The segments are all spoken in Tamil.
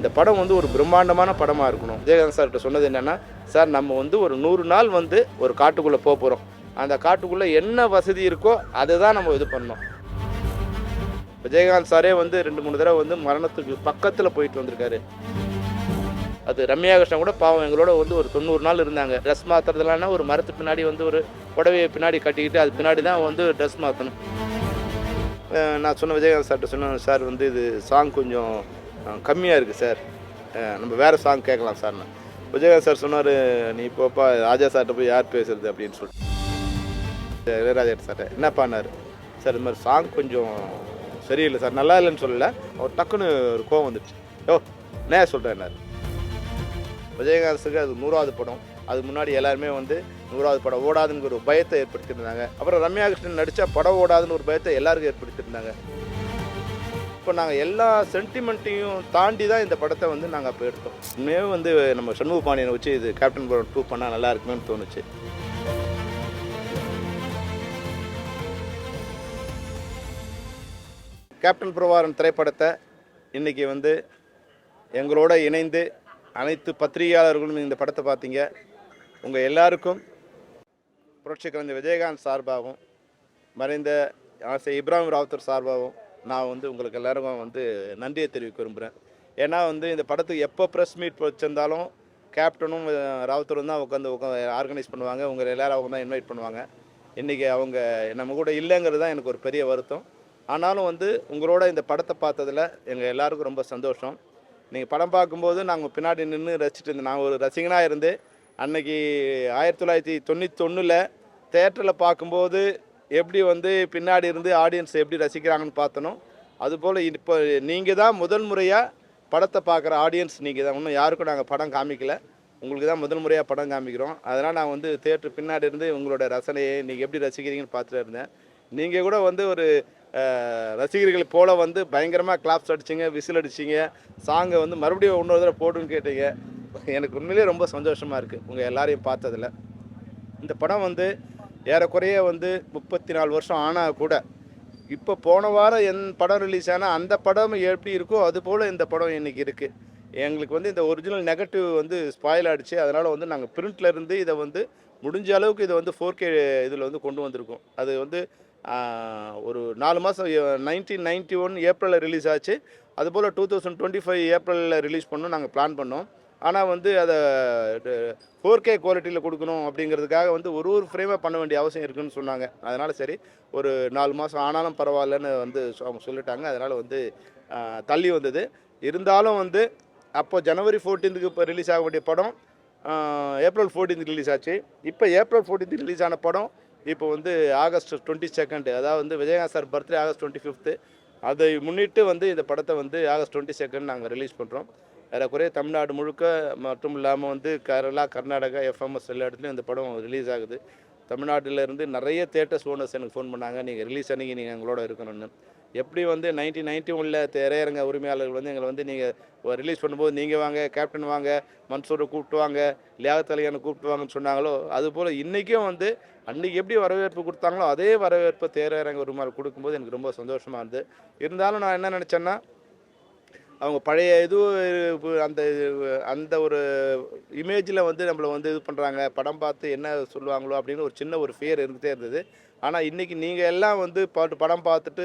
இந்த படம் வந்து ஒரு பிரம்மாண்டமான படமாக இருக்கணும். விஜயகாந்த் சார்கிட்ட சொன்னது என்னென்னா சார் நம்ம வந்து ஒரு நூறு நாள் வந்து ஒரு காட்டுக்குள்ளே போக போகிறோம் அந்த காட்டுக்குள்ளே என்ன வசதி இருக்கோ அதை தான் நம்ம இது பண்ணோம் விஜயகாந்த் சாரே வந்து ரெண்டு மூணு தடவை வந்து மரணத்துக்கு பக்கத்தில் போயிட்டு வந்திருக்காரு. அது ரம்யா கிருஷ்ணன் கூட பாவம் எங்களோட வந்து ஒரு தொண்ணூறு நாள் இருந்தாங்க. ட்ரெஸ் மாற்றுறதுலான்னா ஒரு மரத்து பின்னாடி வந்து ஒரு புடவையை பின்னாடி கட்டிக்கிட்டு அது பின்னாடி தான் வந்து ட்ரெஸ் மாற்றணும் நான் சொன்ன விஜயகாந்த் சார்கிட்ட சொன்னேன் சார் வந்து இது சாங் கொஞ்சம் கம்மியாக இருக்குது சார். நம்ம வேறு சாங் கேட்கலாம் சார்னு விஜயகாந்த் சார் சொன்னார் நீ இப்போப்பா ராஜா சார்கிட்ட போய் யார் பேசுறது? அப்படின்னு சொல்லிட்டு இளையராஜா சார் என்ன பண்ணார்? சார் இது மாதிரி சாங் கொஞ்சம் சரியில்லை சார். நல்லா இல்லைன்னு சொல்லலை. அவர் டக்குன்னு ஒரு கோவம் வந்துடுச்சு. யோ என்ன விஜயகாந்த் விஜயகாந்த்ஸுக்கு அது நூறாவது படம். அது முன்னாடி எல்லாருமே வந்து நூறாவது படம் ஓடாதுங்கிற ஒரு பயத்தை ஏற்படுத்தியிருந்தாங்க. அப்புறம் ரம்யா கிருஷ்ணன் நடித்தா படம் ஓடாதுன்னு ஒரு பயத்தை எல்லாருக்கும் ஏற்படுத்தியிருந்தாங்க. இப்போ நாங்கள் எல்லா சென்டிமெண்ட்டையும் தாண்டி தான் இந்த படத்தை வந்து நாங்கள் அப்போ எடுத்தோம். உண்மையாகவே வந்து நம்ம சண்முக பாண்டியனை வச்சு இது கேப்டன் படம் டூ பண்ணால் நல்லா இருக்குமேன்னு தோணுச்சு. கேப்டன் பிரபாரன் திரைப்படத்தை இன்றைக்கி வந்து எங்களோட இணைந்து அனைத்து பத்திரிகையாளர்களும் இந்த படத்தை பார்த்தீங்க. உங்கள் எல்லாருக்கும் புரட்சி கலைஞர் விஜயகாந்த் சார்பாகவும் மறைந்த ஆசை இப்ராஹிம் ராவுத்தர் சார்பாகவும் நான் வந்து உங்களுக்கு எல்லாருக்கும் வந்து நன்றியை தெரிவிக்க விரும்புகிறேன் ஏன்னா வந்து இந்த படத்துக்கு எப்போ ப்ரெஸ் மீட் வச்சிருந்தாலும் கேப்டனும் அஹ், ராவுத்தரும் தான் உட்காந்து உட்காந்து ஆர்கனைஸ் பண்ணுவாங்க. உங்களை எல்லோரும் அவங்க தான் இன்வைட் பண்ணுவாங்க. இன்றைக்கி அவங்க நம்ம கூட இல்லைங்கிறது தான் எனக்கு ஒரு பெரிய வருத்தம். ஆனாலும் வந்து உங்களோட இந்த படத்தை பார்த்ததில் எங்கள் எல்லாருக்கும் ரொம்ப சந்தோஷம். நீங்கள் படம் பார்க்கும்போது நாங்கள் பின்னாடி நின்று ரசிச்சுட்டு இருந்தோம் நான் ஒரு ரசிகனாக இருந்து அன்னைக்கு ஆயிரத்தி தொள்ளாயிரத்தி தொண்ணூற்றி ஒன்றில் தேட்டரில் பார்க்கும்போது எப்படி வந்து பின்னாடி இருந்து ஆடியன்ஸ் எப்படி ரசிக்கிறாங்கன்னு பார்த்தனும். அதுபோல் இப்போ நீங்கள் தான் முதல் முறையாக படத்தை பார்க்குற ஆடியன்ஸ் நீங்கள் தான். இன்னும் யாருக்கும் நாங்கள் படம் காமிக்கல. உங்களுக்கு தான் முதல் முறையாக படம் காமிக்கிறோம். அதனால் நான் வந்து தேட்டர் பின்னாடி இருந்து உங்களோட ரசனையை நீங்கள் எப்படி ரசிக்கிறீங்கன்னு பார்த்துட்டு இருந்தேன். நீங்கள் கூட வந்து ஒரு ரசிகர்கள் போல் வந்து பயங்கரமாக கிளாப்ஸ் அடிச்சிங்க விசில் அடிச்சிங்க. சாங்கை வந்து மறுபடியும் இன்னொரு தடவை போட்டுன்னு கேட்டீங்க. எனக்கு உண்மையிலேயே ரொம்ப சந்தோஷமாக இருக்குது உங்கள் எல்லாரையும் பார்த்ததில். இந்த படம் வந்து ஏறக்குறைய வந்து முப்பத்தி நாலு வருஷம் ஆனால் கூட இப்போ போன வாரம் என் படம் ரிலீஸ் ஆனால் அந்த படம் எப்படி இருக்கோ அது போல் இந்த படம் இன்றைக்கி இருக்குது எங்களுக்கு வந்து இந்த ஒரிஜினல் நெகட்டிவ் வந்து ஸ்பாயில் ஆகிடுச்சு அதனால் வந்து நாங்கள் பிரிண்ட்டில் இருந்து இதை வந்து முடிஞ்ச அளவுக்கு இதை வந்து ஃபோர் கே இதில் வந்து கொண்டு வந்திருக்கோம். அது வந்து ஒரு நாலு மாதம் நைன்டீன் நைன்டி ஒன் ஏப்ரலில் ரிலீஸ் ஆச்சு. அதுபோல் டூ தௌசண்ட் டுவெண்ட்டி ஃபைவ் ஏப்ரலில் ரிலீஸ் பண்ணோம் நாங்கள் பிளான் பண்ணோம். ஆனால் வந்து அதை ஃபோர் கே குவாலிட்டியில் கொடுக்கணும் அப்படிங்கிறதுக்காக வந்து ஒரு ஒரு ஃப்ரேமை பண்ண வேண்டிய அவசியம் இருக்குன்னு சொன்னாங்க. அதனால் சரி ஒரு நாலு மாதம் ஆனாலும் பரவாயில்லன்னு வந்து அவங்க சொல்லிட்டாங்க. அதனால் வந்து தள்ளி வந்தது. இருந்தாலும் வந்து அப்போ ஜனவரி ஃபோர்டீன்த்துக்கு இப்போ ரிலீஸ் ஆக வேண்டிய படம் ஏப்ரல் ஃபோர்டீன்த் ரிலீஸ் ஆச்சு. இப்போ ஏப்ரல் ஃபோர்டீன்த் ரிலீஸ் ஆன படம் இப்போ வந்து ஆகஸ்ட் டுவெண்ட்டி செகண்டு அதாவது வந்து Vijayakanth sir birthday August twenty fifth அதை முன்னிட்டு வந்து இந்த படத்தை வந்து ஆகஸ்ட் டுவெண்ட்டி செகண்ட் நாங்கள் ரிலீஸ் பண்ணுறோம் ஏறக்குறைய தமிழ்நாடு முழுக்க மட்டும் இல்லாமல் வந்து கேரளா கர்நாடகா எஃப்எம்எஸ் எல்லா இடத்துலையும் இந்த படம் ரிலீஸ் ஆகுது. தமிழ்நாட்டில் இருந்து நிறைய தேட்டர்ஸ் ஓனர்ஸ் எனக்கு ஃபோன் பண்ணாங்க. நீங்கள் ரிலீஸ் அன்னைக்கு நீங்கள் எங்களோட இருக்கணும்னு. எப்படி வந்து நைன்டீன் நைன்ட்டி ஒனில் திரையரங்க உரிமையாளர்கள் வந்து எங்களை வந்து நீங்கள் ரிலீஸ் பண்ணும்போது நீங்கள் வாங்க கேப்டன் வாங்க மன்சூரை கூப்பிட்டு வாங்க லியாகத் கூப்பிட்டு வாங்கன்னு சொன்னாங்களோ அதுபோல் இன்றைக்கும் வந்து அன்றைக்கி எப்படி வரவேற்பு கொடுத்தாங்களோ அதே வரவேற்பு திரையரங்க உரிமையாளர் கொடுக்கும்போது எனக்கு ரொம்ப சந்தோஷமாக இருந்தது. இருந்தாலும் நான் என்ன நினச்சேன்னா அவங்க பழைய இது இது- அந்த அந்த ஒரு இமேஜில் வந்து நம்மளை வந்து இது பண்ணுறாங்க படம் பார்த்து என்ன சொல்லுவாங்களோ அப்படின்னு ஒரு சின்ன ஒரு ஃபியர் இருந்துகிட்டே இருந்தது. ஆனால் இன்றைக்கி நீங்கள் எல்லாம் வந்து பாட்டு படம் பார்த்துட்டு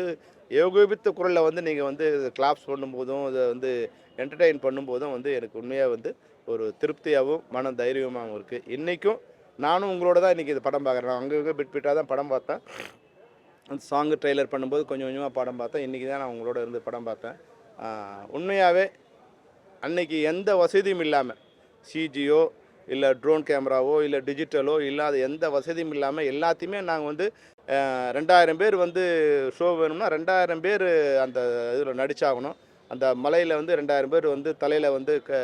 ஏகோபித்த குரலில் வந்து நீங்கள் வந்து கிளாப்ஸ் பண்ணும்போதும் இதை வந்து என்டர்டெயின் பண்ணும்போதும் வந்து எனக்கு உண்மையாக வந்து ஒரு திருப்தியாகவும் மன தைரியமாகவும் இருக்குது இன்றைக்கும் நானும் உங்களோட தான் இன்றைக்கி இது படம் பார்க்குறேன். அங்கே பிட் பிட்டாக தான் படம் பார்த்தேன். அந்த சாங்கு ட்ரெய்லர் பண்ணும்போது கொஞ்சம் கொஞ்சமாக படம் பார்த்தேன். இன்றைக்கி தான் நான் உங்களோட இருந்து படம் பார்த்தேன். உண்மையாகவே அன்னைக்கு எந்த வசதியும் இல்லாமல் சிஜியோ இல்லை ட்ரோன் கேமராவோ இல்லை டிஜிட்டலோ இல்லாத எந்த வசதியும் இல்லாமல் எல்லாத்தையுமே நாங்கள் வந்து ரெண்டாயிரம் பேர் வந்து ஷோ வேணும்னா ரெண்டாயிரம் பேர் அந்த இதில் நடிச்சாகணும். அந்த மலையில் வந்து ரெண்டாயிரம் பேர் வந்து தலையில் வந்து க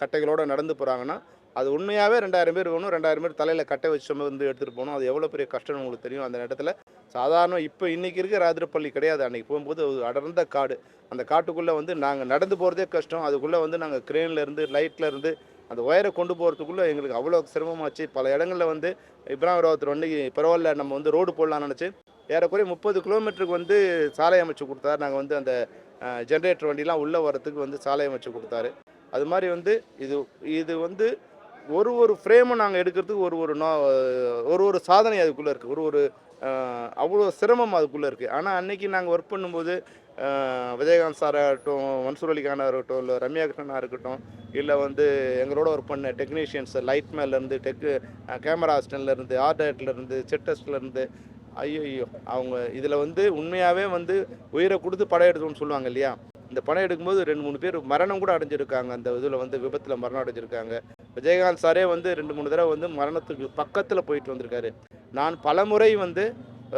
கட்டைகளோடு நடந்து போகிறாங்கன்னா அது உண்மையாகவே ரெண்டாயிரம் பேர் வேணும் ரெண்டாயிரம் பேர் தலையில் கட்டை வச்சு வந்து எடுத்துகிட்டு போகணும். அது எவ்வளோ பெரிய கஷ்டம்னு உங்களுக்கு தெரியும். அந்த இடத்துல சாதாரண இப்போ இன்றைக்கி இருக்க ராத்திரப்பள்ளி கிடையாது. அன்றைக்கி போகும்போது ஒரு அடர்ந்த காடு. அந்த காட்டுக்குள்ளே வந்து நாங்கள் நடந்து போகிறதே கஷ்டம். அதுக்குள்ளே வந்து நாங்கள் க்ரேனில் இருந்து லைட்டில் இருந்து அந்த ஒயரை கொண்டு போகிறதுக்குள்ளே எங்களுக்கு அவ்வளோ சிரமமாச்சு. பல இடங்களில் வந்து இப்ராஹிம் ரோத்தர் வந்து பரவாயில்ல நம்ம வந்து ரோடு போடலாம்னு நினச்சி ஏறக்குறைய முப்பது கிலோமீட்டருக்கு வந்து சாலை அமைச்சு கொடுத்தாரு. நாங்கள் வந்து அந்த ஜென்ரேட்டர் வண்டிலாம் உள்ளே வரத்துக்கு வந்து சாலை அமைச்சு கொடுத்தாரு. அது மாதிரி வந்து இது இது வந்து ஒரு ஒரு ஃப்ரேமும் நாங்கள் எடுக்கிறதுக்கு ஒரு ஒரு நோ ஒரு ஒரு சாதனை அதுக்குள்ளே இருக்குது ஒரு ஒரு அவ்வளோ சிரமம் அதுக்குள்ளே இருக்குது ஆனால் அன்றைக்கி நாங்கள் ஒர்க் பண்ணும்போது விஜயகாந்த் சாராக இருக்கட்டும் மன்சூர் அலிகானாக இருக்கட்டும் இல்லை ரம்யா கிருஷ்ணனாக இருக்கட்டும் இல்லை வந்து எங்களோட ஒர்க் பண்ண டெக்னீஷியன்ஸ் லைட் மேலேருந்து டெக்கு கேமரா அசிஸ்டன்ட்லேருந்து ஆர்ட் செட்டஸ்ட்லேருந்து ஐயோ ஐயோ அவங்க இதில் வந்து உண்மையாகவே வந்து உயிரை கொடுத்து படம் எடுத்தோம்னு சொல்லுவாங்க இல்லையா? இந்த படம் எடுக்கும்போது ரெண்டு மூணு பேர் மரணம் கூட அடைஞ்சிருக்காங்க. அந்த இதில் வந்து விபத்தில் மரணம் அடைஞ்சிருக்காங்க. விஜயகாந்த் சாரே வந்து ரெண்டு மூணு தடவை வந்து மரணத்துக்கு பக்கத்தில் போயிட்டு வந்திருக்காரு. நான் பலமுறை வந்து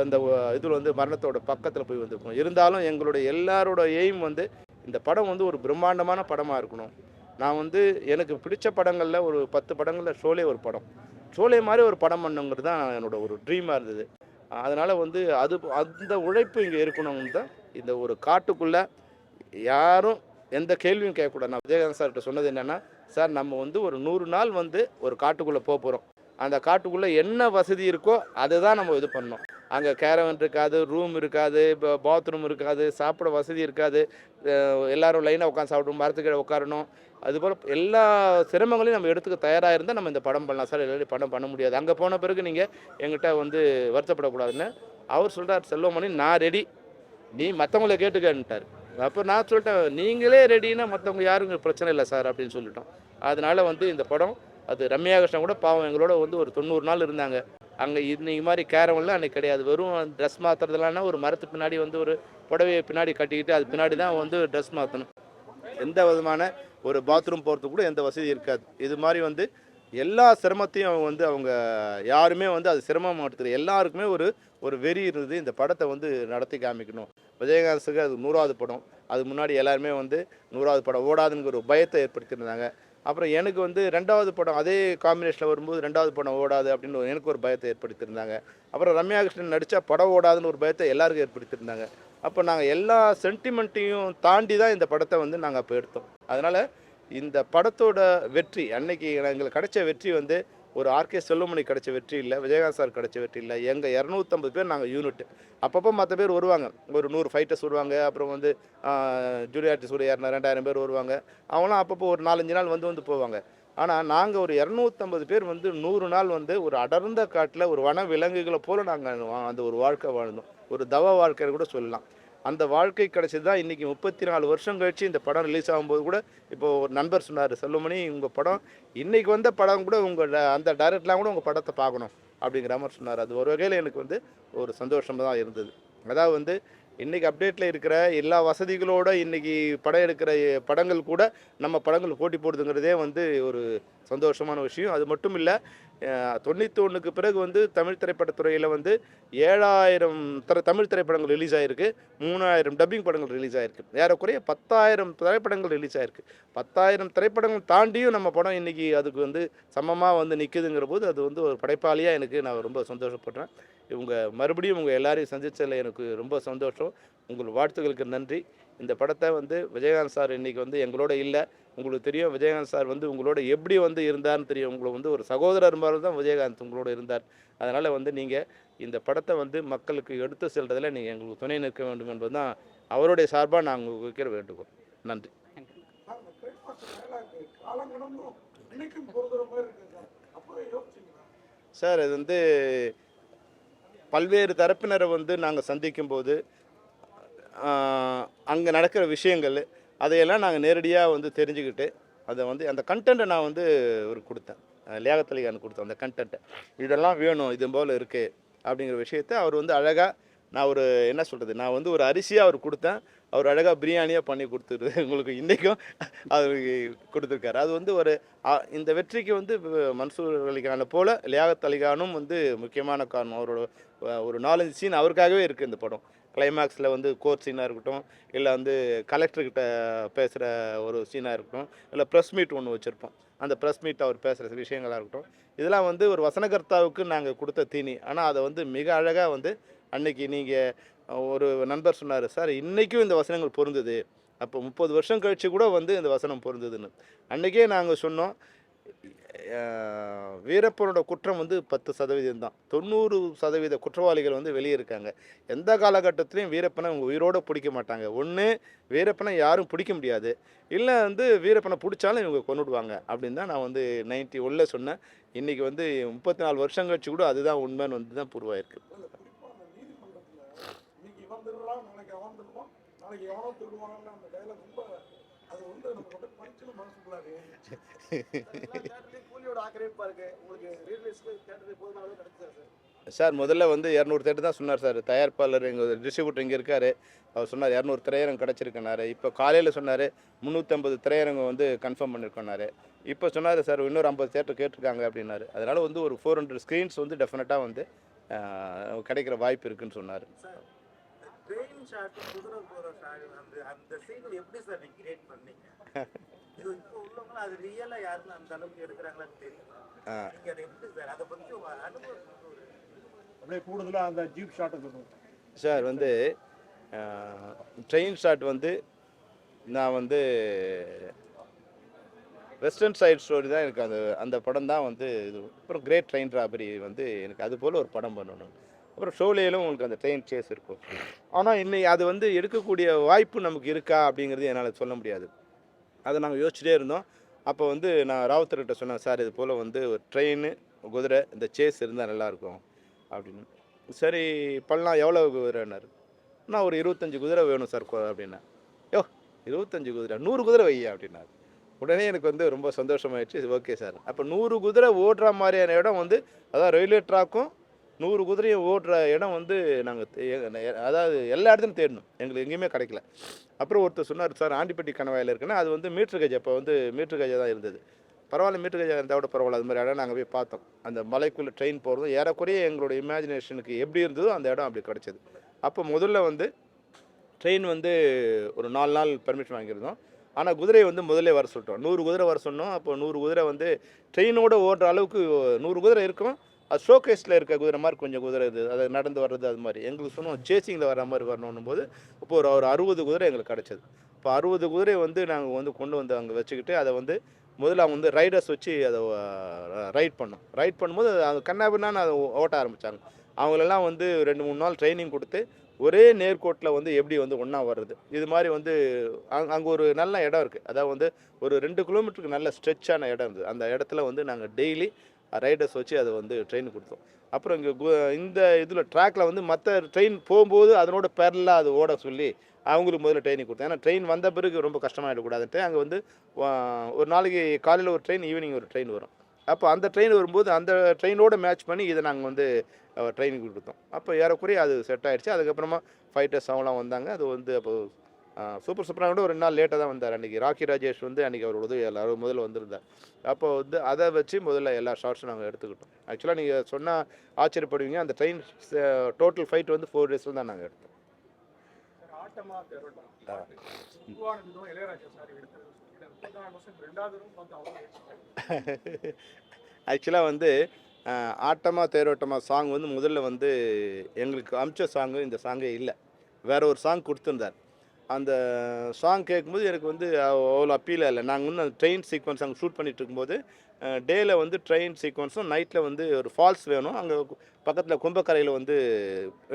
அந்த இதில் வந்து மரணத்தோட பக்கத்தில் போய் வந்திருக்கோம் இருந்தாலும் எங்களுடைய எல்லாரோட எய்ம் வந்து இந்த படம் வந்து ஒரு பிரம்மாண்டமான படமாக இருக்கணும். நான் வந்து எனக்கு பிடிச்ச படங்களில் ஒரு பத்து படங்களில் ஷோலே ஒரு படம். ஷோலே மாதிரி ஒரு படம் பண்ணுங்கிறது தான் என்னோட ஒரு ட்ரீமாக இருந்தது. அதனால் வந்து அது அந்த உழைப்பு இங்கே இருக்கணும்னு தான் இந்த ஒரு காட்டுக்குள்ளே யாரும் எந்த கேள்வியும் கேட்கக்கூடாது. நான் விஜயகாந்த் சார்கிட்ட சொன்னது என்னென்னா சார் நம்ம வந்து ஒரு நூறு நாள் வந்து ஒரு காட்டுக்குள்ளே போக போகிறோம் அந்த காட்டுக்குள்ளே என்ன வசதி இருக்கோ அதை தான் நம்ம இது பண்ணோம் அங்கே கேரவன் இருக்காது ரூம் இருக்காது இப்போ பாத்ரூம் இருக்காது சாப்பிட வசதி இருக்காது. எல்லோரும் எல்லாரும் லைனாக உட்காந்து சாப்பிடணும் மரத்துக்கீழே உட்காரணும் அதுபோல் எல்லா சிரமங்களையும் நம்ம எடுத்துக்க தயாராக இருந்தால் நம்ம இந்த படம் பண்ணலாம். சார் இல்லாட்டி படம் பண்ண முடியாது. அங்கே போன பிறகு நீங்கள் எங்கிட்ட வந்து வருத்தப்படக்கூடாதுன்னு அவர் சொல்கிறார் செல்வமணி நான் ரெடி நீ மற்றவங்கள கேட்டுக்கன்ட்டார். அப்போ நான் சொல்லிட்டேன் நீங்களே ரெடினா மற்றவங்க யாருங்க பிரச்சனை இல்லை சார் அப்படின்னு சொல்லிட்டோம். அதனால் வந்து இந்த படம் அது ரம்யா கிருஷ்ணன் கூட பாவம் எங்களோட வந்து ஒரு தொண்ணூறு நாள் இருந்தாங்க. அங்கே இன்னைக்கு மாதிரி கேரவெல்லாம் அன்றைக்கி கிடையாது. வெறும் ட்ரெஸ் மாற்றுறதுலாம்னா ஒரு மரத்து பின்னாடி வந்து ஒரு புடவையை பின்னாடி கட்டிக்கிட்டு அது பின்னாடி தான் வந்து ட்ரெஸ் மாற்றணும் எந்த விதமான ஒரு பாத்ரூம் போகிறதுக்கு கூட எந்த வசதி இருக்காது. இது மாதிரி வந்து எல்லா சிரமத்தையும் அவங்க வந்து அவங்க யாருமே வந்து அது சிரமம் எடுத்துரு எல்லாருக்குமே ஒரு ஒரு வெறி இருந்தது. இந்த படத்தை வந்து நடத்தி காமிக்கணும். விஜயகாந்த்ஸுக்கு அது நூறாவது படம். அது முன்னாடி எல்லாருமே வந்து நூறாவது படம் ஓடாதுங்கிற ஒரு பயத்தை ஏற்படுத்தியிருந்தாங்க. அப்புறம் எனக்கு வந்து ரெண்டாவது படம் அதே காம்பினேஷனில் வரும்போது ரெண்டாவது படம் ஓடாது அப்படின்னு ஒரு- எனக்கு ஒரு பயத்தை ஏற்படுத்தியிருந்தாங்க. அப்புறம் ரம்யா கிருஷ்ணன் நடித்தா படம் ஓடாதுன்னு ஒரு பயத்தை எல்லாருக்கும் ஏற்படுத்தியிருந்தாங்க. அப்போ நாங்கள் எல்லா சென்டிமெண்ட்டையும் தாண்டி தான் இந்த படத்தை வந்து நாங்கள் அப்போ எடுத்தோம். அதனால் இந்த படத்தோட வெற்றி அன்னைக்கு எங்களுக்கு கிடைச்ச வெற்றி வந்து ஒரு ஆர்கே செல்வமணி கிடைச்ச வெற்றி இல்லை விஜயகாந்த் சார் கிடைச்ச வெற்றி இல்லை. எங்கள் இரநூத்தம்பது பேர் நாங்கள் யூனிட் அப்பப்போ மற்ற பேர் வருவாங்க. ஒரு நூறு ஃபைட்டர்ஸ் வருவாங்க. அப்புறம் வந்து ஜூலியார்டிஸ் ஒரு இரநூறு ரெண்டாயிரம் பேர் வருவாங்க. அவங்களாம் அப்பப்போ ஒரு நாலஞ்சு நாள் வந்து வந்து போவாங்க. ஆனால் நாங்கள் ஒரு இரநூத்தம்பது பேர் வந்து நூறு நாள் வந்து ஒரு அடர்ந்த காட்டில் ஒரு வன விலங்குகளை போல நாங்கள் அந்த ஒரு வாழ்க்கை வாழ்ந்தோம். ஒரு தவ வாழ்க்கையை கூட சொல்லலாம். அந்த வாழ்க்கை கிடைச்சது தான் இன்றைக்கி முப்பத்தி நாலு வருஷம் கழித்து இந்த படம் ரிலீஸ் ஆகும்போது கூட இப்போது ஒரு நண்பர் சொன்னார் செல்லுமணி உங்கள் படம் இன்றைக்கி வந்த படம் கூட உங்கள் அந்த டைரக்ட்லாம் கூட உங்கள் படத்தை பார்க்கணும் அப்படிங்கிற மாதிரி சொன்னார். அது ஒரு வகையில் எனக்கு வந்து ஒரு சந்தோஷமாக தான் இருந்தது. அதாவது வந்து இன்றைக்கி அப்டேட்டில் இருக்கிற எல்லா வசதிகளோட இன்றைக்கி படம் எடுக்கிற படங்கள் கூட நம்ம படங்கள் போட்டி போடுதுங்கிறதே வந்து ஒரு சந்தோஷமான விஷயம். அது மட்டும் இல்லை தொண்ணூற்றி ஒன்றுக்கு பிறகு வந்து தமிழ் திரைப்படத்துறையில் வந்து ஏழாயிரம் திர தமிழ் திரைப்படங்கள் ரிலீஸ் ஆகிருக்கு மூணாயிரம் டப்பிங் படங்கள் ரிலீஸ் ஆகிருக்கு ஏறக்குறைய பத்தாயிரம் திரைப்படங்கள் ரிலீஸ் ஆகிருக்கு பத்தாயிரம் திரைப்படங்கள் தாண்டியும் நம்ம படம் இன்றைக்கி அதுக்கு வந்து சமமாக வந்து நிற்குதுங்கிற போது அது வந்து ஒரு படைப்பாளியாக எனக்கு நான் ரொம்ப சந்தோஷப்படுறேன். இவங்க மறுபடியும் உங்கள் எல்லாரையும் சந்தித்ததில் எனக்கு ரொம்ப சந்தோஷம். உங்கள் வாழ்த்துக்களுக்கு நன்றி. இந்த படத்தை வந்து விஜயகாந்த் சார் இன்றைக்கி வந்து எங்களோட இல்லை. உங்களுக்கு தெரியும் விஜயகாந்த் சார் வந்து உங்களோட எப்படி வந்து இருந்தார்னு தெரியும். உங்களை வந்து ஒரு சகோதரர் மாதிரி தான் விஜயகாந்த் உங்களோட இருந்தார். அதனால் வந்து நீங்கள் இந்த படத்தை வந்து மக்களுக்கு எடுத்து செல்றதில் நீங்கள் எங்களுக்கு துணை நிற்க வேண்டும் என்பது தான் அவருடைய சார்பாக நாங்கள் உங்களுக்கு வைக்கிற வேண்டுகோள். நன்றி. சார், சார் இது வந்து பல்வேறு தரப்பினரை வந்து நாங்கள் சந்திக்கும்போது அங்கே நடக்கிற விஷயங்கள் அதையெல்லாம் நாங்கள் நேரடியாக வந்து தெரிஞ்சுக்கிட்டு அதை வந்து அந்த கண்டென்ட்டை நான் வந்து ஒரு கொடுத்தேன். லியாகத்தலிகான் கொடுத்தேன் அந்த கண்டென்ட்டை இதெல்லாம் வேணும் இது போல் இருக்குது அப்படிங்கிற விஷயத்த அவர் வந்து அழகாக நான் ஒரு என்ன சொல்கிறது நான் வந்து ஒரு அரிசியாக அவர் கொடுத்தேன். அவர் அழகாக பிரியாணியாக பண்ணி கொடுத்துருது உங்களுக்கு இன்றைக்கும் அது கொடுத்துருக்காரு. அது வந்து ஒரு இந்த வெற்றிக்கு வந்து மன்சூர் அலிகானை போல் லியாகத் அலிகானும் வந்து முக்கியமான காரணம். அவரோட ஒரு நாலஞ்சு சீன் அவருக்காகவே இருக்குது இந்த படம். கிளைமேக்ஸில் வந்து கோர்ட் சீனாக இருக்கட்டும் இல்லை வந்து கலெக்டர்கிட்ட பேசுகிற ஒரு சீனாக இருக்கட்டும் இல்லை ப்ரெஸ் மீட் ஒன்று வச்சுருப்போம். அந்த ப்ரெஸ் மீட் அவர் பேசுகிற விஷயங்களாக இருக்கட்டும். இதெல்லாம் வந்து ஒரு வசனகர்த்தாவுக்கு நாங்கள் கொடுத்த தீனி. ஆனால் அதை வந்து மிக அழகாக வந்து அன்னைக்கு நீங்கள் ஒரு நண்பர் சொன்னார் சார் இன்றைக்கும் இந்த வசனங்கள் பொருந்தது. அப்போ முப்பது வருஷம் கழித்து கூட வந்து இந்த வசனம் பொருந்ததுன்னு. அன்றைக்கே நாங்கள் சொன்னோம் வீரப்பனோட குற்றம் வந்து பத்து சதவீதம் தான். தொண்ணூறு சதவீத குற்றவாளிகள் வந்து வெளியே இருக்காங்க எந்த காலகட்டத்திலையும் வீரப்பனை அவங்க உயிரோட பிடிக்க மாட்டாங்க. ஒன்று வீரப்பனை யாரும் பிடிக்க முடியாது. இல்லை வந்து வீரப்பனை பிடிச்சாலும் இவங்க கொண்டுடுவாங்க அப்படின்னு தான் நான் வந்து நைன்டி ஒன்ல சொன்னேன். இன்றைக்கி வந்து முப்பத்தி நாலு வருஷம் கழிச்சு கூட அதுதான் உண்மைன்னு வந்து தான் பூர்வாயிருக்கு. நாளைக்கு நாளைக்கு எவனோ திருடுவாங்கன்னு அந்த டைலாக் ரொம்ப மனசுக்குள்ளாரு கூலியோட ஆக்கிரமிப்பா இருக்கு உங்களுக்கு கிடைச்சா சார் சார் முதல்ல வந்து இரநூறு தேட்டர் தான் சொன்னார் சார். தயாரிப்பாளர் எங்கள் டிஸ்ட்ரிபியூட்டர் இங்கே இருக்கார். அவர் சொன்னார் இரநூறு திரையரங்கம் கிடச்சிருக்கனாரு இப்போ காலையில் சொன்னார் முந்நூற்றம்பது திரையரங்கம் வந்து கன்ஃபார்ம் பண்ணியிருக்கோனாரு இப்போ சொன்னார் சார் இன்னொரு ஐம்பது தேட்டர் கேட்டிருக்காங்க அப்படின்னாரு. அதனால் வந்து ஒரு ஃபோர் ஹண்ட்ரட் ஸ்க்ரீன்ஸ் வந்து டெஃபினட்டாக வந்து கிடைக்கிற வாய்ப்பு இருக்குன்னு சொன்னார். சார் ட்ரெயின் ஷாட் குதிரை போகிற ஷாட் அந்த அந்த சீன் எப்படி சார் கிரியேட் பண்ணீங்க? இது இப்போ உள்ளவங்களும் அது ரியலாக யாருக்கும் அந்த அளவுக்கு எடுக்கிறாங்களான்னு. நீங்க அதை எப்படி சார் அதை பற்றி அனுபவம் அப்படியே கூடுதலா அந்த ஜீப் ஷாட்டை சொல்லுவோம் சார் வந்து ட்ரெயின் ஷாட் வந்து நான் வந்து வெஸ்டர்ன் சைடு ஸ்டோரி தான் எனக்கு அந்த அந்த படம் தான் வந்து இது. அப்புறம் கிரேட் ட்ரெயின் ராபரி வந்து எனக்கு அது போல் ஒரு படம் பண்ணணும். அப்புறம் ஷோலேலும் உங்களுக்கு அந்த ட்ரெயின் சேஸ் இருக்கும். ஆனால் இன்னைக்கு அது வந்து எடுக்கக்கூடிய வாய்ப்பு நமக்கு இருக்கா அப்படிங்கிறது என்னால் சொல்ல முடியாது. அதை நாங்கள் யோசிச்சுட்டே இருந்தோம். அப்போ வந்து நான் ராவுத்தர்கிட்ட சொன்னேன் சார் இது போல் வந்து ஒரு ட்ரெயின் குதிரை இந்த சேஸ் இருந்தால் நல்லாயிருக்கும். அப்படின்னு. சரி பல்லாம் எவ்வளோ குதிரைன்னார். நான் ஒரு இருபத்தஞ்சு குதிரை வேணும் சார் அப்படின்னா யோ இருபத்தஞ்சி குதிரை நூறு குதிரை வையா அப்படின்னாரு. உடனே எனக்கு வந்து ரொம்ப சந்தோஷமாயிடுச்சு. Okay sir. அப்போ நூறு குதிரை ஓடுற மாதிரியான இடம் வந்து அதாவது ரயில்வே ட்ராக்கும் நூறு குதிரையும் ஓடுற இடம் வந்து நாங்கள் அதாவது எல்லா இடத்துலையும் தேடணும். எங்களுக்கு எங்கேயுமே கிடைக்கல. அப்புறம் ஒருத்தர் சொன்னார் சார் ஆண்டிப்பட்டி கணவாயில் இருக்குன்னா. அது வந்து மீட்ரு கஜ் அப்போ வந்து மீட்ரு கஜா தான் இருந்தது. பரவாயில்ல மீட்ரு கஜா இருந்தால் கூட பரவாயில்ல. அது மாதிரி இடம் நாங்கள் போய் பார்த்தோம். அந்த மலைக்குள்ளே ட்ரெயின் போகிறதும் ஏறக்குறைய எங்களோட இமேஜினேஷனுக்கு எப்படி இருந்ததோ அந்த இடம் அப்படி கிடச்சிது. அப்போ முதல்ல வந்து ட்ரெயின் வந்து ஒரு நாலு நாள் பெர்மிஷன் வாங்கியிருந்தோம். ஆனால் குதிரையை வந்து முதல்ல வர சொல்லிட்டோம். நூறு குதிரை வர சொன்னோம். அப்போ நூறு குதிரை வந்து ட்ரெயினோட ஓடுற அளவுக்கு நூறு குதிரை இருக்கும். அது ஷோகேஸில் இருக்க குதிரை மாதிரி கொஞ்சம் குதிரை இது அது நடந்து வர்றது அது மாதிரி. எங்களுக்கு சொன்னோம் சேசிங்கில் வர மாதிரி வரணும் போது இப்போ ஒரு ஒரு அறுபது குதிரை எங்களுக்கு கிடச்சிது. இப்போ அறுபது குதிரை வந்து நாங்கள் வந்து கொண்டு வந்து அங்கே வச்சுக்கிட்டு அதை வந்து முதல்ல அவங்க வந்து ரைடர்ஸ் வச்சு அதை ரைட் பண்ணோம். ரைட் பண்ணும்போது அது கண்ணாபின்னான்னு அதை ஓட்ட ஆரம்பித்தாங்க அவங்களெல்லாம் வந்து ரெண்டு மூணு நாள் ட்ரைனிங் கொடுத்து ஒரே நேர்கோட்டில் வந்து எப்படி வந்து ஒன்றா வர்றது. இது மாதிரி வந்து அங் அங்கே ஒரு நல்ல இடம் இருக்குது அதாவது வந்து ஒரு ரெண்டு கிலோமீட்டருக்கு நல்ல ஸ்ட்ரெச்சான இடம் இருந்தது. அந்த இடத்துல வந்து நாங்கள் டெய்லி ரைடர்ஸ் வச்சு அதை வந்து ட்ரெயின் கொடுத்தோம். அப்புறம் இங்கே இந்த இதில் ட்ராக்ல வந்து மற்ற ட்ரெயின் போகும்போது அதனோட பேரலாக அது ஓட சொல்லி அவங்களுக்கு முதல்ல ட்ரெயினிங் கொடுத்தேன் ஏன்னா ட்ரெயின் வந்த பிறகு ரொம்ப கஷ்டமாகிடக்கூடாதுன்ட்டு அங்கே வந்து ஒரு நாளைக்கு காலையில் ஒரு ட்ரெயின் ஈவினிங் ஒரு ட்ரெயின் வரும். அப்போ அந்த ட்ரெயின் வரும்போது அந்த ட்ரெயினோட மேட்ச் பண்ணி இதை நாங்கள் வந்து ட்ரைனிங் கொடுத்தோம். அப்போ ஏறக்குறைய அது செட் ஆகிடுச்சு அதுக்கப்புறமா ஃபைட்டர்ஸ் அவங்களாம் வந்தாங்க. அது வந்து அப்போ சூப்பர் சூப்பராக கூட ஒரு ரெண்டு நாள் லேட்டாக தான் வந்தார். அன்றைக்கி ராக்கி ராஜேஷ் வந்து அன்றைக்கி அவர் உதவி எல்லாரும் முதல்ல வந்திருந்தார். அப்போ வந்து அதை வச்சு முதல்ல எல்லா ஷார்ட்ஸும் நாங்கள் எடுத்துக்கிட்டோம். ஆக்சுவலாக நீங்கள் சொன்னால் ஆச்சரியப்படுவீங்க. அந்த ட்ரெயின் டோட்டல் ஃபைட் வந்து ஃபோர் டேஸில் தான் நாங்கள் எடுத்தோம். ஆக்சுவலாக வந்து ஆட்டமா தேரோட்டமா சாங் வந்து முதல்ல வந்து எங்களுக்கு அமிச்ச சாங்கு இந்த சாங்கே இல்லை. வேற ஒரு சாங் கொடுத்துருந்தார். அந்த சாங் கேட்கும்போது எனக்கு வந்து அவ்வளோ அப்பீலாக இல்லை. நாங்கள் வந்து அந்த ட்ரெயின் சீக்வன்ஸ் அங்கே ஷூட் பண்ணிட்டு இருக்கும்போது டேயில் வந்து ட்ரெயின் சீக்வன்ஸும் நைட்டில் வந்து ஒரு ஃபால்ஸ் வேணும். அங்கே பக்கத்தில் கும்பக்கரையில் வந்து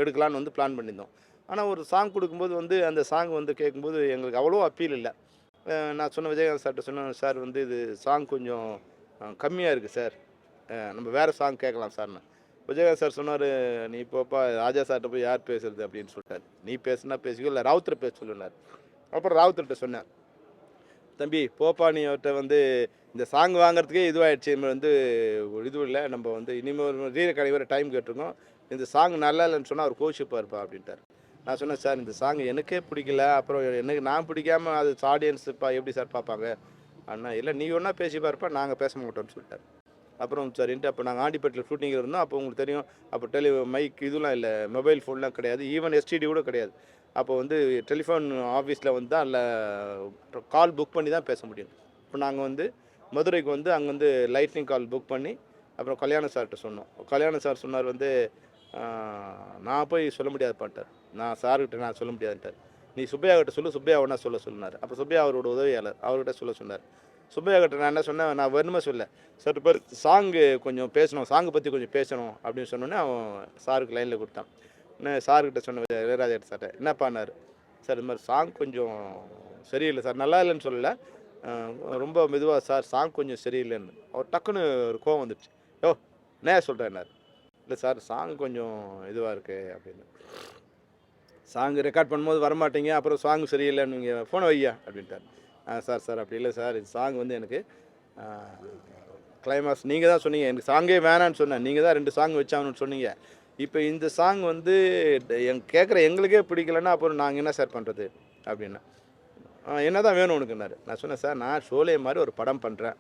எடுக்கலான்னு வந்து பிளான் பண்ணியிருந்தோம். ஆனால் ஒரு சாங் கொடுக்கும்போது வந்து அந்த சாங் வந்து கேட்கும்போது எங்களுக்கு அவ்வளோ அப்பீல் இல்லை. நான் சொன்ன விஜயகாந்த் சார்கிட்ட சொன்னேன் சார் வந்து இது சாங் கொஞ்சம் கம்மியாக இருக்குது சார். நம்ம வேறு சாங் கேட்கலாம் சார்னு. விஜயகாந்த் சார் சொன்னார் நீ போப்பா ராஜா சார்கிட்ட போய் யார் பேசுறது? அப்படின்னு சொல்லிட்டாரு. நீ பேசுனா பேசிக்கோ இல்லை ராவுத்தர் பேச சொல்லுனார் அப்புறம் ராவுத்தர்கிட்ட சொன்னேன் தம்பி போப்பா நீ அவர்கிட்ட வந்து இந்த சாங் வாங்குறதுக்கே இதுவாகிடுச்சு இனிமே வந்து ஒரு இதுவும் இல்லை நம்ம வந்து இனிமேல் ஒரு வர டைம் கேட்டிருக்கோம். இந்த சாங் நல்லா இல்லைன்னு சொன்னால் அவர் கோஷிப்பார்ப்பா அப்படின்ட்டார். நான் சொன்னேன் சார் இந்த சாங் எனக்கே பிடிக்கல. அப்புறம் எனக்கு நான் பிடிக்காம அது ஆடியன்ஸ் இப்போ எப்படி சார் பார்ப்பாங்க? அண்ணா இல்லை நீ ஒன்றா பேசி பார்ப்பா நாங்கள் பேச மாட்டோம்னு சொல்லிட்டார். அப்புறம் சரின்ட்டு அப்போ நாங்கள் ஆண்டிப்பேட்டில் ஷூட்டிங்கில் இருந்தோம். அப்போ உங்களுக்கு தெரியும் அப்போ டெலி மைக் இதெல்லாம் இல்லை மொபைல் ஃபோன்லாம் கிடையாது. ஈவன் எஸ்டிடி கூட கிடையாது. அப்போ வந்து டெலிஃபோன் ஆஃபீஸில் வந்து தான் அதில் கால் புக் பண்ணி தான் பேச முடியும். இப்போ நாங்கள் வந்து மதுரைக்கு வந்து அங்கே வந்து லைட்னிங் கால் புக் பண்ணி அப்புறம் கல்யாண சார்கிட்ட சொன்னோம். கல்யாண சார் சொன்னார் வந்து நான் போய் சொல்ல முடியாதுப்பான்ட்டார். நான் சார்கிட்ட நான் சொல்ல முடியாதுன்ட்டார். நீ சுப்பையா கிட்ட சொல்லு சுப்பையா ஒன்றா சொல்ல சொன்னார். அப்போ சுப்பையா அவரோட உதவியாளர் அவர்கிட்ட சொல்ல சொன்னார். சுப்பையாகட்ட நான் என்ன சொன்னேன் நான் வேணுமே சொல்ல சார் பேர் சாங்கு கொஞ்சம் பேசணும் சாங்கு பற்றி கொஞ்சம் பேசணும் அப்படின்னு சொன்னோன்னே அவன் சாருக்கு லைனில் கொடுத்தான். என்ன சார்கிட்ட சொன்ன இளையராஜா சார்ட்ட என்ன பண்ணார் சார் இது மாதிரி சாங் கொஞ்சம் சரியில்லை சார் நல்லா இல்லைன்னு சொல்லலை. ரொம்ப மெதுவாக சார் சாங் கொஞ்சம் சரியில்லைன்னு. அவர் டக்குன்னு ஒரு கோவம் வந்துடுச்சு யோ என்ன சொல்கிறேன்னாரு இல்லை சார் சாங் கொஞ்சம் இதுவாக இருக்குது அப்படின்னு. சாங் ரெக்கார்ட் பண்ணும்போது வரமாட்டீங்க அப்புறம் சாங் சரியில்லைன்னு நீங்கள் ஃபோனை வையா அப்படின்ட்டார். சார் சார் அப்படி இல்லை சார். இந்த சாங் வந்து எனக்கு கிளைமாக்ஸ் நீங்கள் தான் சொன்னீங்க. எனக்கு சாங்கே வேணான்னு சொன்னேன். நீங்கள் தான் ரெண்டு சாங் வச்சாங்கன்னு சொன்னீங்க. இப்போ இந்த சாங் வந்து எங் கேட்குற எங்களுக்கே பிடிக்கலன்னா அப்புறம் நாங்கள் என்ன சார் பண்ணுறது அப்படின்னா என்ன தான் வேணும் உனக்குன்னாரு நான் சொன்னேன் சார் நான் ஷோலே மாதிரி ஒரு படம் பண்ணுறேன்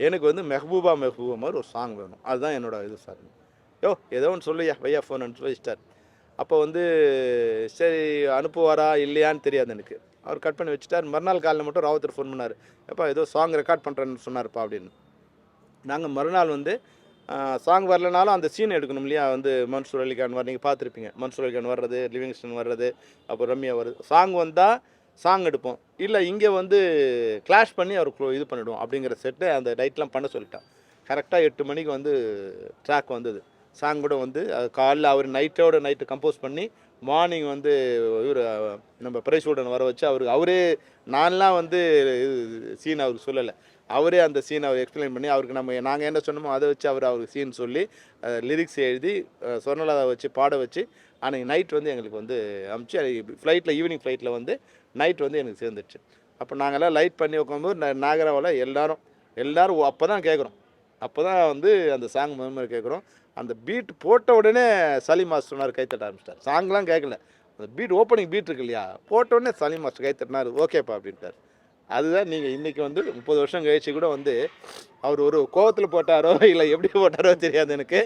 எனக்கு வந்து மெஹபூபா மெஹபூபா மாதிரி ஒரு சாங் வேணும். அதுதான் என்னோட இது சார் யோ ஏதோ ஒன்று சொல்லுயா வையா ஃபோன் வச்சிட்டார் அப்போ வந்து சரி அனுப்புவாரா இல்லையான்னு தெரியாது எனக்கு. அவர் கட் பண்ணி வச்சுட்டார். மறுநாள் காலையில் மட்டும் ராவத்தர் ஃபோன் பண்ணார். எப்பா ஏதோ சாங் ரெக்கார்ட் பண்ணுறேன்னு சொன்னார்ப்பா அப்படின்னு. நாங்கள் மறுநாள் வந்து சாங் வரலனாலும் அந்த சீன் எடுக்கணும் இல்லையா? வந்து மன்சூர் அலிகான் வர நீங்கள் பார்த்துருப்பீங்க. மன்சூர் அலிகான் வர்றது லிவிங்ஸ்டன் வர்றது அப்புறம் ரம்யா வருது சாங் வந்தால் சாங் எடுப்போம். இல்லை இங்கே வந்து கிளாஷ் பண்ணி அவருக்கு இது பண்ணிவிடுவோம் அப்படிங்கிற செட்டு அந்த டைட்லாம் பண்ண சொல்லிட்டான். கரெக்டாக எட்டு மணிக்கு வந்து ட்ராக் வந்தது. சாங் கூட வந்து காலைல அவர் நைட்டோட நைட்டு கம்போஸ் பண்ணி மார்னிங் வந்து இவர் நம்ம பிரைஸ்வுடன் வர வச்சு அவருக்கு அவரே நான்லாம் வந்து சீன் அவருக்கு சொல்லலை. அவரே அந்த சீன் அவர் எக்ஸ்பிளைன் பண்ணி அவருக்கு நம்ம நாங்கள் என்ன சொன்னோமோ அதை வச்சு அவர் அவருக்கு சீன் சொல்லி லிரிக்ஸ் எழுதி அஹ், வச்சு பாட வச்சு அன்றைக்கி நைட் வந்து எங்களுக்கு வந்து அமுச்சு ஃப்ளைட்டில் ஈவினிங் ஃப்ளைட்டில் வந்து நைட் வந்து எனக்கு சேர்ந்துடுச்சு அப்போ நாங்கள்லாம் லைட் பண்ணி உட்காந்து நாகராவில் எல்லோரும் எல்லோரும் அப்போ தான் கேட்குறோம் அப்போ தான் வந்து அந்த சாங் முதல்ல கேட்குறோம் அந்த பீட் போட்ட உடனே சலி மாஸ்டர் சொன்னார் கைத்தட்ட ஆரம்பிச்சிட்டார். சாங்லாம் கேட்கல அந்த பீட் ஓப்பனிங் பீட் இருக்கு இல்லையா? போட்ட உடனே சலி மாஸ்டர் கைத்தட்டினார் ஓகேப்பா அப்படின்ட்டார். அதுதான் நீங்கள் இன்றைக்கி வந்து முப்பது வருஷம் கழிச்சு கூட வந்து அவர் ஒரு கோவத்தில் போட்டாரோ இல்லை எப்படி போட்டாரோ தெரியாது எனக்கு.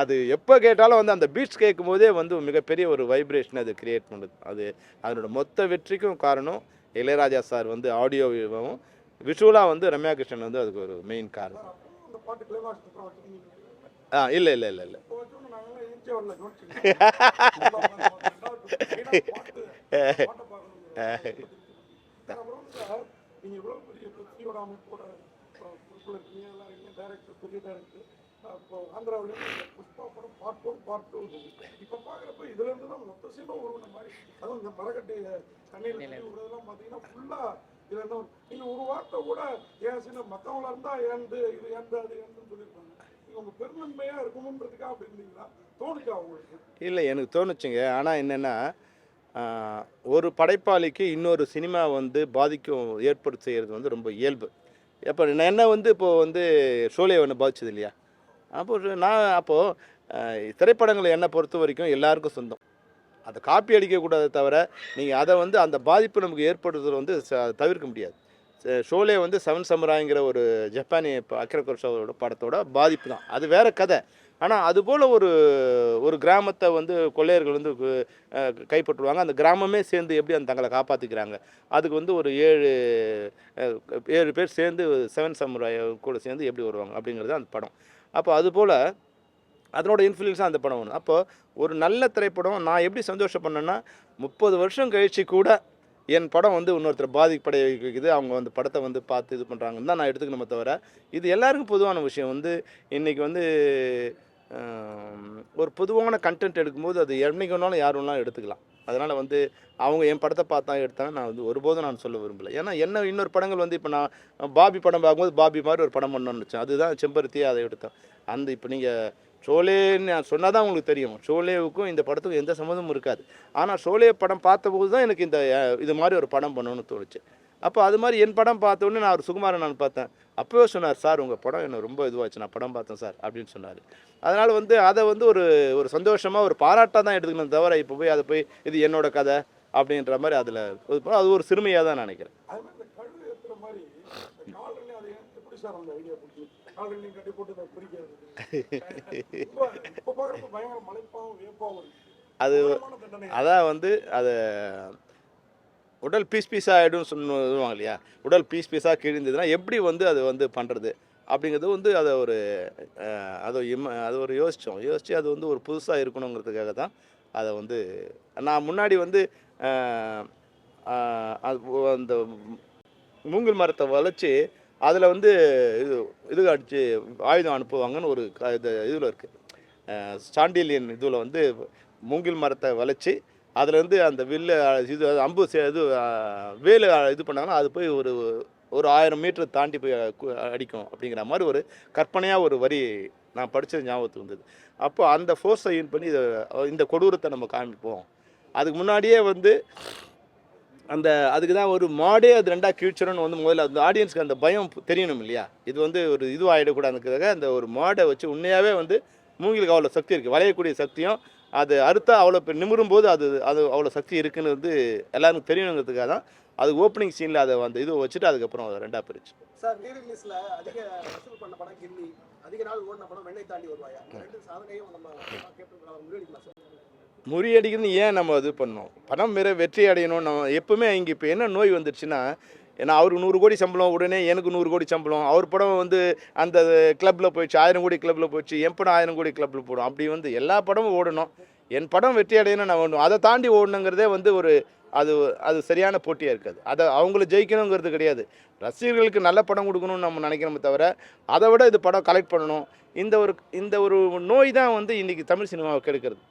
அது எப்போ கேட்டாலும் வந்து அந்த பீட்ஸ் கேட்கும் போதே வந்து மிகப்பெரிய ஒரு வைப்ரேஷன் அது கிரியேட் பண்ணுது. அது அதனோட மொத்த வெற்றிக்கும் காரணம் இளையராஜா சார் வந்து ஆடியோவும் விஷுவலாக வந்து ரம்யா கிருஷ்ணன் வந்து அதுக்கு ஒரு மெயின் காரணம். ஆ இல்லை இல்லை இல்லை இல்லை. நாங்கெல்லாம் வரல சார் பெரிய பக்தியோட இப்போ படம் இப்போ பார்க்குறப்ப தான் மாதிரி அதுவும் இந்த பார்த்தீங்கன்னா ஃபுல்லாக இதுல ஒரு வார்த்தை கூட ஏன் சீனை மற்றவங்களா இருந்தால் ஏந்து இது ஏந்து அது ஏந்துன்னு சொல்லியிருப்பாங்க அப்படி இருந்தீங்களா? தோணுச்சா இல்லை எனக்கு தோணுச்சுங்க. ஆனால் என்னென்னா ஒரு படைப்பாளிக்கு இன்னொரு சினிமா வந்து பாதிக்கும் ஏற்படுத்தி செய்கிறது வந்து ரொம்ப இயல்பு. எப்போ நான் என்ன வந்து இப்போது வந்து ஷோலே ஒன்று பாதிச்சது இல்லையா? அப்போ நான் அப்போது திரைப்படங்களை என்னை பொறுத்த வரைக்கும் எல்லாருக்கும் சொந்தம். அதை காப்பி அடிக்கக்கூடாது தவிர நீங்கள் அதை வந்து அந்த பாதிப்பு நமக்கு ஏற்படுத்துறது வந்து தவிர்க்க முடியாது. ஷோலே வந்து செவன் சமுராய்ங்கிற ஒரு ஜப்பானிய இப்போ அக்கிர படத்தோட பாதிப்பு தான் அது வேற கதை. ஆனால் அதுபோல் ஒரு ஒரு கிராமத்தை வந்து கொள்ளையர்கள் வந்து கைப்பற்றுவாங்க. அந்த கிராமமே சேர்ந்து எப்படி அந்த தங்களை காப்பாற்றிக்கிறாங்க அதுக்கு வந்து ஒரு ஏழு ஏழு பேர் சேர்ந்து செவன் சமுராய் கூட சேர்ந்து எப்படி வருவாங்க அப்படிங்கிறது அந்த படம். அப்போ அதுபோல் அதனோட இன்ஃப்ளூயன்ஸாக அந்த படம் ஒன்று அப்போ ஒரு நல்ல திரைப்படம். நான் எப்படி சந்தோஷப்படணுன்னா முப்பது வருஷம் கழிச்சு கூட என் படம் வந்து இன்னொருத்தர் பாதிப்படைய வைக்குது. அவங்க வந்து படத்தை வந்து பார்த்து இது பண்ணுறாங்கன்னு தான் நான் எடுத்துக்கணுமே தவிர. இது எல்லாருக்கும் பொதுவான விஷயம். வந்து இன்றைக்கி வந்து ஒரு பொதுவான கண்டென்ட் எடுக்கும்போது அது என்னைக்கு வேணாலும் யார் வேணாலும் எடுத்துக்கலாம். அதனால் வந்து அவங்க என் படத்தை பார்த்தா எடுத்தாங்க நான் வந்து ஒருபோதும் நான் சொல்ல விரும்பலை. ஏன்னா என்ன இன்னொரு படங்கள் வந்து இப்போ நான் பாபி படம் பார்க்கும்போது பாபி மாதிரி ஒரு படம் பண்ணணும்னு வச்சேன். அதுதான் செம்பருத்தி அதை எடுத்தேன். அந்த இப்போ நீங்கள் ஷோலேன்னு நான் சொன்னால் தான் உங்களுக்கு தெரியும். ஷோலேவுக்கும் இந்த படத்துக்கும் எந்த சம்மந்தமும் இருக்காது. ஆனால் ஷோலே படம் பார்த்தபோது தான் எனக்கு இந்த இது மாதிரி ஒரு படம் பண்ணணும்னு தோணுச்சு. அப்போ அது மாதிரி என் படம் பார்த்தோன்னே நான் ஒரு சுகுமாரன் நான் பார்த்தேன். அப்போவே சொன்னார் சார் உங்கள் படம் எனக்கு ரொம்ப இதுவாச்சு நான் படம் பார்த்தேன் சார் அப்படின்னு சொன்னார். அதனால் வந்து அதை வந்து ஒரு ஒரு சந்தோஷமாக ஒரு பாராட்டாக தான் எடுத்துக்கணும் தவிர இப்போ போய் அதை போய் இது என்னோட கதை அப்படின்ற மாதிரி அதில் அது ஒரு சிறுமையாக தான் நினைக்கிறேன். அது கட்டி போட்டு குறிக்கிறது அதான் வந்து அதை உடல் பீஸ் பீஸாக ஆகிடும் சொல்லுவாங்க இல்லையா? உடல் பீஸ் பீஸாக கிழிந்ததுன்னா எப்படி வந்து அது வந்து பண்ணுறது அப்படிங்கிறது வந்து அதை ஒரு அதை இம்ம அது ஒரு யோசித்தோம் யோசித்து அது வந்து ஒரு புதுசாக இருக்கணுங்கிறதுக்காக தான் அதை வந்து நான் முன்னாடி வந்து அந்த மூங்கில் மரத்தை வளைச்சி அதில் வந்து இது இது அடித்து ஆயுதம் அனுப்புவாங்கன்னு ஒரு க- இது இதில் இருக்குது சாண்டிலியன் இதில் வந்து மூங்கில் மரத்தை வளைச்சி அதுலேருந்து அந்த வில்லு இது அம்பு சே- இது வேலு இது பண்ணாங்கன்னா அது போய் ஒரு ஒரு ஆயிரம் மீட்டர் தாண்டி போய் அடிக்கும் அப்படிங்கிற மாதிரி ஒரு கற்பனையாக ஒரு வரி நான் படித்தது ஞாபகத்துக்கு வந்தது. அப்போ அந்த ஃபோர்ஸை யூன் பண்ணி இதை இந்த கொடூரத்தை நம்ம காமிப்போம் அதுக்கு முன்னாடியே வந்து அந்த அதுக்கு தான் ஒரு மாடே அது ரெண்டாக கீழ்ச்சிடணும்னு வந்து முதல்ல அந்த ஆடியன்ஸ்க்கு அந்த பயம் தெரியணும் இல்லையா? இது வந்து ஒரு இதுவாகிடக்கூடாதுக்காக அந்த ஒரு மாடை வச்சு உண்மையாகவே வந்து மூங்கிலுக்கு அவ்வளோ சக்தி இருக்குது வளையக்கூடிய சக்தியும் அது அறுத்தா அவ்வளோ நிமிரும் போது அது அது அவ்வளோ சக்தி இருக்குன்னு வந்து எல்லாருக்கும் தெரியணுங்கிறதுக்காக தான் அது ஓப்பனிங் சீனில் அதை அந்த இது வச்சுட்டு அதுக்கப்புறம் அதை ரெண்டாக பிரிச்சு. சார் ரீ ரிலீஸ்ல அதிக வசூல் பண்ண படம் கில்லி அதிக நாள் ஓடின படம் வெண்ணை தாண்டி வருவாயா? ரெண்டு சாதனையும் நம்ம கேட்டு முறியடிக்கலாம் சார் முறியடிக்கிறது ஏன் நம்ம இது பண்ணோம்? பணம் வேற வெற்றி அடையணும் நம்ம எப்பவுமே இங்கே இப்போ என்ன நோய் வந்துருச்சுன்னா ஏன்னா அவருக்கு நூறு கோடி சம்பளம் உடனே எனக்கு நூறு கோடி சம்பளம் அவர் படம் வந்து அந்த கிளப்பில் போயிடுச்சு ஆயிரம் கோடி கிளப்பில் போயிடுச்சு என் படம் ஆயிரம் கோடி கிளப்பில் போடும். அப்படி வந்து எல்லா படமும் ஓடணும். என் படம் வெற்றி அடையணும் நான் ஓடணும் அதை தாண்டி ஓடணுங்கிறதே வந்து ஒரு அது அது சரியான போட்டியாக இருக்காது. அதை அவங்கள ஜெயிக்கணுங்கிறது கிடையாது. ரசிகர்களுக்கு நல்ல படம் கொடுக்கணும்னு நம்ம நினைக்கிறோமே தவிர அதை விட இது படம் கலெக்ட் பண்ணணும். இந்த ஒரு இந்த ஒரு நோய் தான் வந்து இன்றைக்கி தமிழ் சினிமாவை கெடுக்கிறது.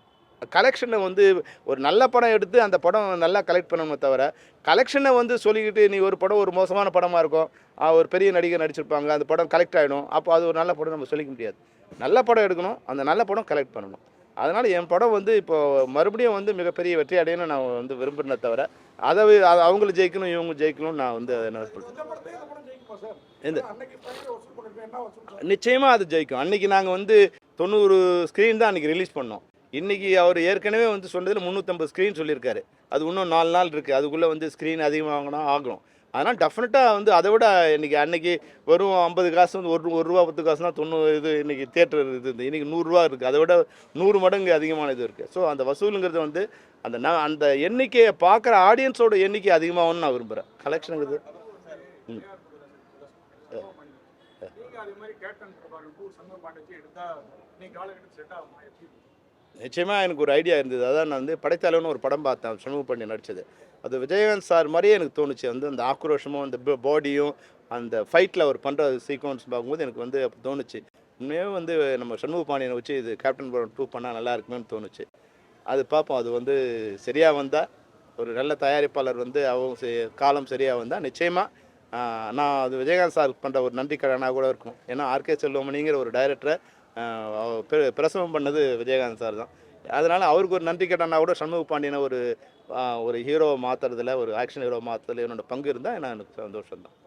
கலெக்ஷனை வந்து ஒரு நல்ல படம் எடுத்து அந்த படம் நல்லா கலெக்ட் பண்ணணுமே தவிர கலெக்ஷனை வந்து சொல்லிக்கிட்டு நீ ஒரு படம் ஒரு மோசமான படமாக இருக்கும் ஒரு பெரிய நடிகர் நடிச்சிருப்பாங்க அந்த படம் கலெக்ட் ஆகிடும் அப்போ அது ஒரு நல்ல படம் நம்ம சொல்லிக்க முடியாது. நல்ல படம் எடுக்கணும் அந்த நல்ல படம் கலெக்ட் பண்ணணும். அதனால் என் படம் வந்து இப்போ மறுபடியும் வந்து மிகப்பெரிய வெற்றி அடையணும்னு நான் வந்து விரும்புகிறேனே தவிர அதை அது அவங்களும் ஜெயிக்கணும் இவங்க ஜெயிக்கணும்னு நான் வந்து என்ன சொல்கிறேன் இந்த நிச்சயமாக அது ஜெயிக்கும். அன்றைக்கி நாங்கள் வந்து தொண்ணூறு ஸ்க்ரீன் தான் அன்றைக்கி ரிலீஸ் பண்ணோம். இன்றைக்கி அவர் ஏற்கனவே வந்து சொன்னதில் முந்நூற்றம்பது ஸ்க்ரீன் சொல்லியிருக்காரு. அது இன்னும் நாலு நாள் இருக்குது அதுக்குள்ளே வந்து ஸ்க்ரீன் அதிகமாகனா ஆகும் அதனால் டெஃபினட்டாக வந்து அதை விட இன்றைக்கி அன்றைக்கி வெறும் ஐம்பது காசு வந்து ஒரு ஒரு ரூபா பத்து காசு தான் தொண்ணூறு இது இன்றைக்கி தேட்டர் இது இன்றைக்கி நூறுரூவா இருக்குது அதை விட நூறு மடங்கு அதிகமான இது இருக்குது ஸோ அந்த வசூலுங்கிறது வந்து அந்த ந அந்த எண்ணிக்கையை பார்க்குற ஆடியன்ஸோட எண்ணிக்கை அதிகமாகும்னு நான் விரும்புகிறேன் கலெக்ஷனுங்கிறது ம். அதே மாதிரி கேப்டன் பிரபாகர் டூ சங்கம் செட் ஆகுமா? எப்படி? நிச்சயமாக எனக்கு ஒரு ஐடியா இருந்தது. அதான் நான் வந்து படைத்தலைவன் ஒரு படம் பார்த்தேன். சண்முக பண்ணி நடித்தது அது விஜயகாந்த் சார் மாதிரியே எனக்கு தோணுச்சு. வந்து அந்த ஆக்ரோஷமும் அந்த பாடியும் அந்த ஃபைட்டில் அவர் பண்ணுற சீக்வன்ஸ் பார்க்கும்போது எனக்கு வந்து அப்போ தோணுச்சு. உண்மையாகவே வந்து நம்ம சண்முக பாண்டியனை வச்சு இது கேப்டன் படம் டூ பண்ணால் நல்லா இருக்குமேன்னு தோணுச்சு. அது பார்ப்போம். அது வந்து சரியாக வந்தால் ஒரு நல்ல தயாரிப்பாளர் வந்து அவங்க செ- காலம் சரியாக வந்தால் நிச்சயமாக நான் அது விஜயகாந்த் சார் பண்ணுற ஒரு நன்றி கடனாக கூட இருக்கும். ஏன்னா ஆர்கே செல்வமணிங்கிற ஒரு டைரக்டரை பிரசவம் பண்ணது விஜயகாந்த் சார் தான். அதனால் அவருக்கு ஒரு நன்றி கடனா கூட சண்முக பாண்டியனை ஒரு ஒரு ஹீரோவை மாற்றுறதுல ஒரு ஆக்ஷன் ஹீரோ மாற்றுறதுல என்னோட பங்கு இருந்தால் நான் எனக்கு சந்தோஷம் தான்.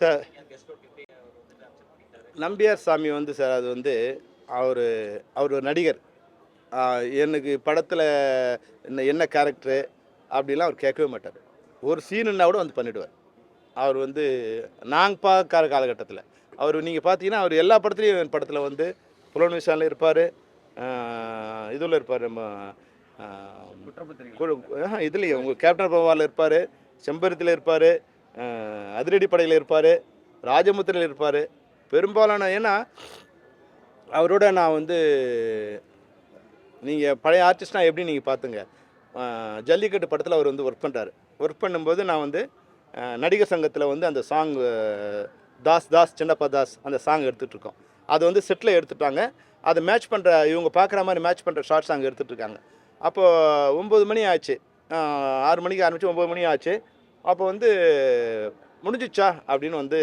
சார் நம்பியார் சாமி வந்து சார் அது வந்து அவர் அவர் ஒரு நடிகர். எனக்கு படத்தில் என்ன என்ன கேரக்டரு அப்படிலாம் அவர் கேட்கவே மாட்டார். ஒரு சீனுன்னா கூட வந்து பண்ணிவிடுவார் அவர் வந்து நாங்கள் பார்க்குற காலகட்டத்தில். அவர் நீங்கள் பார்த்தீங்கன்னா அவர் எல்லா படத்துலையும் படத்தில் வந்து புலன் விஷாலில் இருப்பார். இதில் இருப்பார் நம்ம இதுலேயே உங்கள் கேப்டன் பிரபாவில் இருப்பார் செம்பருத்தியில் இருப்பார் அதிரடி படையில் இருப்பார் ராஜமுத்திரையில் இருப்பார். பெரும்பாலான ஏன்னா அவரோட நான் வந்து நீங்கள் பழைய ஆர்டிஸ்ட்னா எப்படி நீங்கள் பார்த்துங்க ஜல்லிக்கட்டு படத்தில் அவர் வந்து ஒர்க் பண்ணுறாரு ஒர்க் பண்ணும்போது நான் வந்து நடிகர் சங்கத்தில் வந்து அந்த சாங் தாஸ் தாஸ் சின்னப்பா தாஸ் அந்த சாங் எடுத்துகிட்ருக்கோம் அது வந்து செட்டில் எடுத்துட்டாங்க. அதை மேட்ச் பண்ணுற இவங்க பார்க்குற மாதிரி மேட்ச் பண்ணுற ஷார்ட் சாங் எடுத்துகிட்ருக்காங்க அப்போது ஒம்பது மணி ஆச்சு. ஆறு மணிக்கு ஆரம்பித்து ஒம்பது மணி ஆச்சு. அப்போ வந்து முடிஞ்சிச்சா? அப்படின்னு வந்து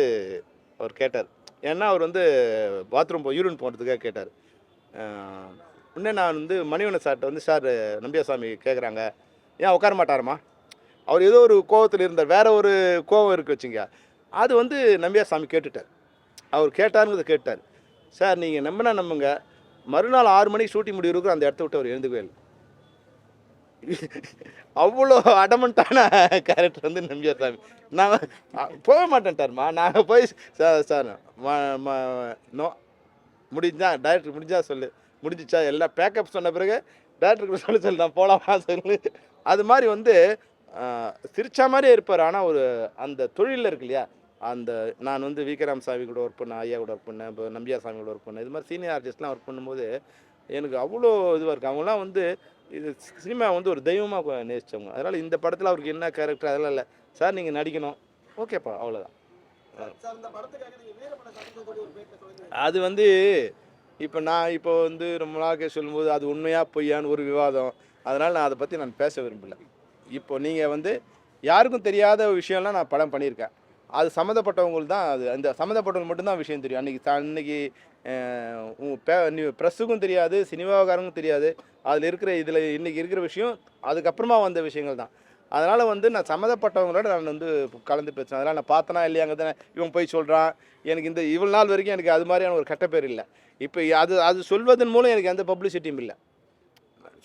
அவர் கேட்டார். ஏன்னா அவர் வந்து பாத்ரூம் போ யூரின் போகிறதுக்காக கேட்டார். உடனே நான் வந்து மணிவன சார்கிட்ட வந்து சார் நம்பியாசாமி கேட்குறாங்க ஏன் உட்கார மாட்டாரம்மா அவர் ஏதோ ஒரு கோவத்தில் இருந்தார். வேற ஒரு கோவம் இருக்கு வச்சுங்க. அது வந்து நம்பியாசாமி கேட்டுட்டார். அவர் கேட்டாருங்கிறத கேட்டார். சார் நீங்கள் நம்பினா நம்புங்க. மறுநாள் ஆறு மணிக்கு ஷூட்டிங் முடிவுக்கு அந்த இடத்த விட்டு அவர் எழுந்துக்கவே இல்லை. அவ்வளோ அடமெண்ட்டான கேரக்டர் வந்து நம்பியார் சாமி நான் போக மாட்டேன்ட்டார்மா. நான் போய் சார் சார் நோ முடிஞ்சா டைரக்டர் முடிஞ்சா சொல்லு. முடிஞ்சிச்சா? எல்லாம் பேக்கப் சொன்ன பிறகு டேரக்டருக்கு சொல்லு சொல்லு நான் போகலாமா சொல்லு. அது மாதிரி வந்து சிரிச்சா மாதிரியே இருப்பார். ஆனால் ஒரு அந்த தொழிலில் இருக்கு இல்லையா? அந்த நான் வந்து விக்ராம் சாமி கூட ஒர்க் பண்ணேன் ஐயா கூட ஒர்க் பண்ணேன் இப்போ நம்பியார் சாமி கூட ஒர்க் பண்ணேன். இது மாதிரி சீனியர் ஆர்டிஸ்ட்லாம் ஒர்க் பண்ணும்போது எனக்கு அவ்வளோ இதுவாக இருக்குது அவங்களாம் வந்து இது சினிமா வந்து ஒரு தெய்வமாக நேசித்தவங்க அதனால் இந்த படத்தில் அவருக்கு என்ன கேரக்டர் அதெல்லாம் இல்லை. சார் நீங்கள் நடிக்கணும். ஓகேப்பா அவ்வளோதான் அது வந்து இப்போ நான் இப்போ வந்து ரொம்ப நாள் சொல்லும்போது அது உண்மையாக பொய்யான்னு ஒரு விவாதம். அதனால் நான் அதை பற்றி நான் பேச விரும்பலை. இப்போ நீங்கள் வந்து யாருக்கும் தெரியாத விஷயம்லாம் நான் படம் பண்ணியிருக்கேன். அது சம்மந்தப்பட்டவங்களுக்கு தான் அது. அந்த சம்மந்தப்பட்டவங்க மட்டும்தான் விஷயம் தெரியும். அன்றைக்கி அன்றைக்கி ப்ரெஸ்ஸுக்கும் தெரியாது சினிமாவுக்காரங்களுக்கும் தெரியாது. அதில் இருக்கிற இதில் இன்றைக்கி இருக்கிற விஷயம் அதுக்கப்புறமா வந்த விஷயங்கள் தான். அதனால் வந்து நான் சம்மந்தப்பட்டவங்களோட நான் வந்து கலந்து பேசுகிறேன் அதனால் நான் பார்த்தனா இல்லையாங்கிறத இவன் போய் சொல்கிறான் எனக்கு இந்த இவ்வளோ நாள் வரைக்கும் எனக்கு அது மாதிரியான ஒரு கெட்ட பேர் இல்லை. இப்போ அது அது சொல்வதன் மூலம் எனக்கு எந்த பப்ளிசிட்டியும் இல்லை.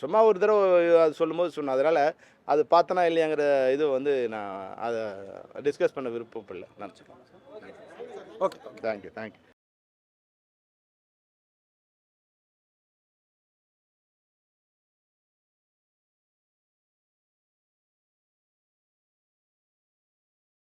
சும்மா ஒரு தடவை அது சொல்லும்போது சொன்னேன். அதனால் அது பார்த்தனா இல்லையாங்கிற இது வந்து நான் அதை டிஸ்கஸ் பண்ண விருப்பம் இல்லை நினச்சிக்கலாம் ஓகே தேங்க்யூ தேங்க்யூ